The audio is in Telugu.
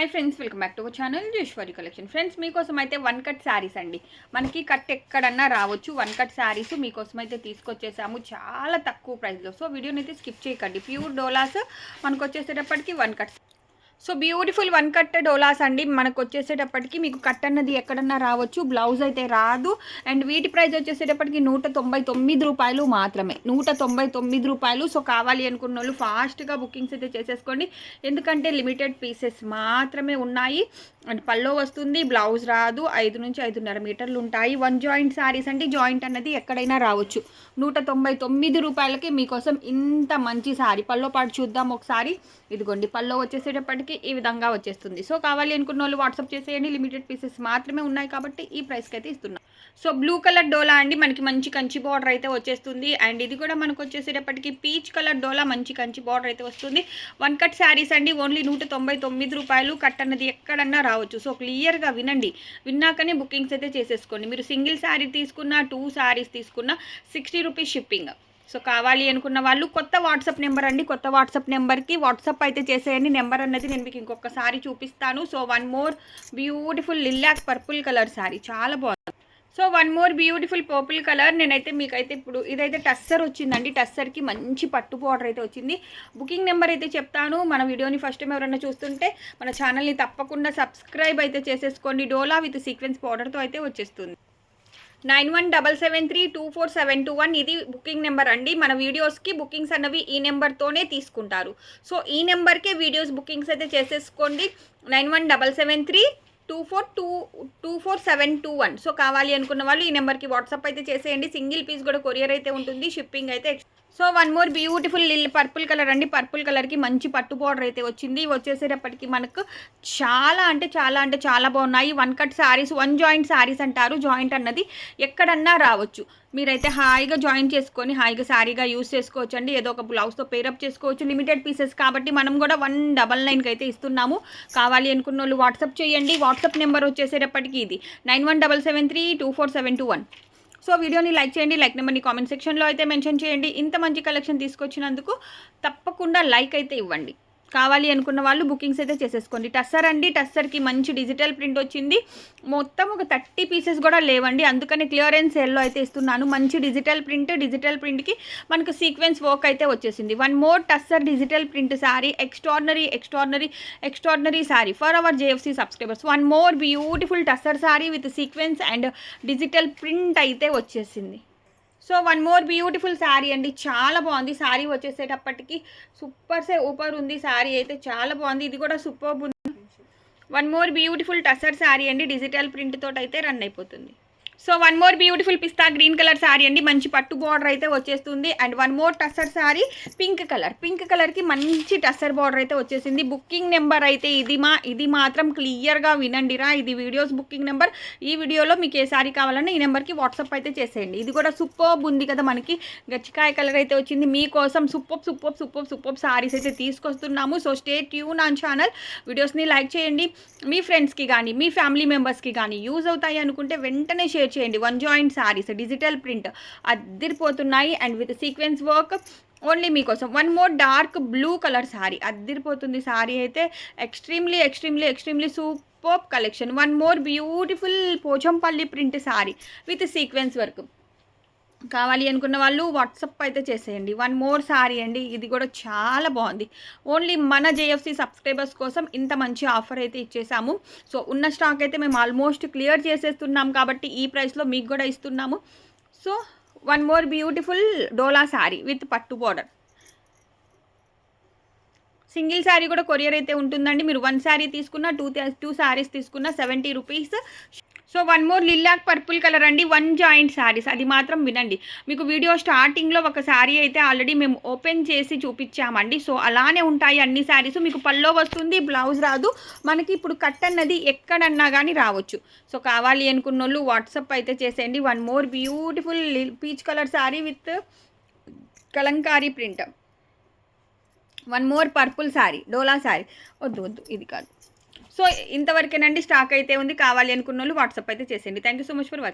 Hi friends welcome back to our channel Jeshwari collection friends మీకోసం అయితే వన్ కట్ శారీస్ అండి. మనకి కట్ ఎక్కడన్నా రావచ్చు. వన్ కట్ శారీస్ మీకోసం అయితే తీసుకొచ్చేసాము. చాలా తక్కువ ప్రైస్లో సో వీడియోని అయితే స్కిప్ చేయకండి. ప్యూర్ డోలాస్ మనకు వచ్చేసేటప్పటికి one cut so beautiful one cut dolas అండి. మనకు వచ్చేసేటప్పటికి మీకు కట్ అన్నది ఎక్కడన్నా రావచ్చు. బ్లౌజ్ అయితే రాదు. అండ్ వీటి ప్రైస్ వచ్చేసేటప్పటికి నూట తొంభై తొమ్మిది రూపాయలు మాత్రమే. నూట తొంభై తొమ్మిది రూపాయలు. సో కావాలి అనుకున్న వాళ్ళు ఫాస్ట్గా బుకింగ్స్ అయితే చేసేసుకోండి. ఎందుకంటే లిమిటెడ్ పీసెస్ మాత్రమే ఉన్నాయి. అండ్ పల్లో వస్తుంది. బ్లౌజ్ రాదు. ఐదు నుంచి ఐదున్నర మీటర్లు ఉంటాయి. వన్ జాయింట్ శారీస్ అంటే జాయింట్ అన్నది ఎక్కడైనా రావచ్చు. నూట తొంభై తొమ్మిది రూపాయలకి మీకోసం ఇంత మంచి శారీ పల్లో పాటు చూద్దాం ఒకసారి. ఇదిగోండి. పల్లో వచ్చేసేటప్పటికి ఈ విధంగా వచ్చేస్తుంది. సో కావాలి అనుకున్న వాళ్ళు వాట్సాప్ చేసేయండి. లిమిటెడ్ పీసెస్ మాత్రమే ఉన్నాయి కాబట్టి ఈ ప్రైస్కి అయితే ఇస్తున్నాం. సో బ్లూ కలర్ డోలా అండి. మనకి మంచి కంచి బార్డర్ అయితే వచ్చేస్తుంది. అండ్ ఇది కూడా మనకు వచ్చేసేటప్పటికి పీచ్ కలర్ డోలా మంచి కంచి బార్డర్ అయితే వస్తుంది. వన్ కట్ శారీస్ అండి. ఓన్లీ నూట తొంభై తొమ్మిది రూపాయలు కట్ అన్నది ఎక్కడన్నా రావచ్చు. సో క్లియర్గా వినండి. విన్నాకనే బుకింగ్స్ అయితే చేసేసుకోండి. మీరు సింగిల్ శారీ తీసుకున్న టూ శారీస్ తీసుకున్న సిక్స్టీ రూపీస్ షిప్పింగ్ సో కావాలి అనుకున్న వాళ్ళు కొత్త వాట్సాప్ నెంబర్ అండి. కొత్త వాట్సాప్ నెంబర్కి వాట్సాప్ అయితే చేసేయండి. నెంబర్ అన్నది నేను మీకు ఇంకొకసారి చూపిస్తాను. So one more beautiful lilac purple colour sari చాలా బాగుంది. So one more beautiful purple colour. నేనైతే మీకైతే ఇప్పుడు ఇదైతే టస్సర్ వచ్చిందండి. టస్సర్కి మంచి పట్టు బార్డర్ అయితే వచ్చింది. బుకింగ్ నెంబర్ అయితే చెప్తాను. మన వీడియోని ఫస్ట్ టైం ఎవరైనా చూస్తుంటే మన ఛానల్ని తప్పకుండా సబ్స్క్రైబ్ అయితే చేసేసుకోండి. డోలా విత్ సీక్వెన్స్ బార్డర్తో అయితే వచ్చేస్తుంది. Nine one double seven three two four seven two one ఇది బుకింగ్ నెంబర్ అండి. మన వీడియోస్కి బుకింగ్స్ అన్నవి ఈ నెంబర్తోనే తీసుకుంటారు. సో ఈ నెంబర్కే వీడియోస్ బుకింగ్స్ అయితే చేసేసుకోండి. Nine one double seven three two four two two four seven two one. So కావాలి అనుకున్న వాళ్ళు ఈ నెంబర్కి వాట్సాప్ అయితే చేసేయండి. సింగిల్ పీస్ కూడా కొరియర్ అయితే ఉంటుంది. షిప్పింగ్ అయితే so one more beautiful lilac purple colour అండి. పర్పుల్ కలర్కి మంచి పట్టు బార్డర్ అయితే వచ్చింది. వచ్చేసేటప్పటికి మనకు చాలా అంటే చాలా అంటే చాలా బాగున్నాయి. One cut saris one joint saris అంటారు. జాయింట్ అన్నది ఎక్కడన్నా రావచ్చు. మీరైతే హాయిగా జాయిన్ చేసుకొని హాయిగా శారీగా యూస్ చేసుకోవచ్చు అండి ఏదో ఒక బ్లౌజ్తో పేరప్ చేసుకోవచ్చు. లిమిటెడ్ పీసెస్ కాబట్టి మనం కూడా వన్ డబల్ నైన్కి అయితే ఇస్తున్నాము. కావాలి అనుకున్న వాళ్ళు వాట్సాప్ చేయండి. వాట్సాప్ నెంబర్ వచ్చేసేటప్పటికి ఇది. Nine one double seven three two four seven two one so వీడియోని లైక్ చేయండి లైక్ నెంబర్ని కామెంట్ సెక్షన్లో అయితే మెన్షన్ చేయండి. ఇంత మంచి కలెక్షన్ తీసుకొచ్చినందుకు తప్పకుండా లైక్ అయితే ఇవ్వండి. కావాలి అనుకున్న వాళ్ళు బుకింగ్స్ అయితే చేసేసుకోండి. టస్సర్ అండి టస్సర్కి మంచి డిజిటల్ ప్రింట్ వచ్చింది. మొత్తం ఒక థర్టీ పీసెస్ కూడా లేవండి. అందుకని క్లియరెన్స్ సేల్లో అయితే ఇస్తున్నాను. మంచి డిజిటల్ ప్రింట్ డిజిటల్ ప్రింట్కి మనకు సీక్వెన్స్ వర్క్ అయితే వచ్చేసింది. One more tussar digital print sari extraordinary extraordinary extraordinary sari for our JFC subscribers one more beautiful tussar sari with sequence and digital print అయితే వచ్చేసింది. So one more beautiful sari అండి. చాలా బాగుంది. శారీ వచ్చేసేటప్పటికి సూపర్ సే ఊపర్ ఉంది శారీ అయితే. చాలా బాగుంది. ఇది కూడా సూపర్ ఉంది. One more beautiful tussar sari అండి. డిజిటల్ ప్రింట్ తోటి అయితే రన్ అయిపోతుంది. So one more beautiful pista green colour sari అండి. మంచి పట్టు బార్డర్ అయితే వచ్చేస్తుంది. And one more tussar sari pink colour pink కలర్కి మంచి టసర్ బార్డర్ అయితే వచ్చేసింది. బుకింగ్ నెంబర్ అయితే ఇది మా ఇది మాత్రం క్లియర్గా వినండిరా ఇది వీడియోస్ బుకింగ్ నెంబర్ ఈ వీడియోలో మీకు ఏ శారీ కావాలన్నా ఈ నెంబర్కి వాట్సాప్ అయితే చేసేయండి. ఇది కూడా సూపర్ ఉంది కదా మనకి. గచ్చికాయ కలర్ అయితే వచ్చింది. మీకోసం super super super super saris అయితే తీసుకొస్తున్నాము. So stay tune on channel వీడియోస్ని లైక్ చేయండి. మీ ఫ్రెండ్స్కి కానీ మీ ఫ్యామిలీ మెంబర్స్కి కానీ యూజ్ అవుతాయి అనుకుంటే వెంటనే షేర్ చేయండి. One joint saris digital print అద్దరిపోతున్నాయి. And with sequence work only మీకోసం. One more dark blue colour sari అద్దరిపోతుంది sari అయితే. Extremely extremely extremely super collection one more beautiful Pochampalli print sari with sequence work కావాలి అనుకున్న వాళ్ళు వాట్సప్ అయితే చేసేయండి. వన్ మోర్ సారీ అండి. ఇది కూడా చాలా బాగుంది. ఓన్లీ మన జేఎఫ్సి సబ్స్క్రైబర్స్ కోసం ఇంత మంచి ఆఫర్ అయితే ఇచ్చేసాము. సో ఉన్న స్టాక్ అయితే మేము ఆల్మోస్ట్ క్లియర్ చేసేస్తున్నాం కాబట్టి ఈ ప్రైస్లో మీకు కూడా ఇస్తున్నాము. So one more beautiful dola sari with పట్టు బోర్డర్ సింగిల్ శారీ కూడా కొరియర్ అయితే ఉంటుందండి. మీరు వన్ శారీ తీసుకున్న టూ టూ శారీస్ తీసుకున్న seventy rupees so one more lilac purple colour అండి. వన్ జాయింట్ శారీస్ అది మాత్రం వినండి. మీకు వీడియో స్టార్టింగ్లో ఒక శారీ అయితే ఆల్రెడీ మేము ఓపెన్ చేసి చూపించామండి. సో అలానే ఉంటాయి అన్ని శారీస్ మీకు పల్లో వస్తుంది బ్లౌజ్ రాదు. మనకి ఇప్పుడు కట్ అన్నది ఎక్కడన్నా కానీ రావచ్చు. సో కావాలి అనుకున్న వాళ్ళు వాట్సప్ అయితే చేసేయండి. One more beautiful peach colour sari with kalamkari print. One more purple sari dola sari వద్దు వద్దు. ఇది కాదు. సో ఇంతవరకేనండి స్టాక్ అయితే ఉంది కావాలి అనుకున్న వాళ్ళు వాట్సాప్ అయితే చేసేయండి. Thank you so much for watching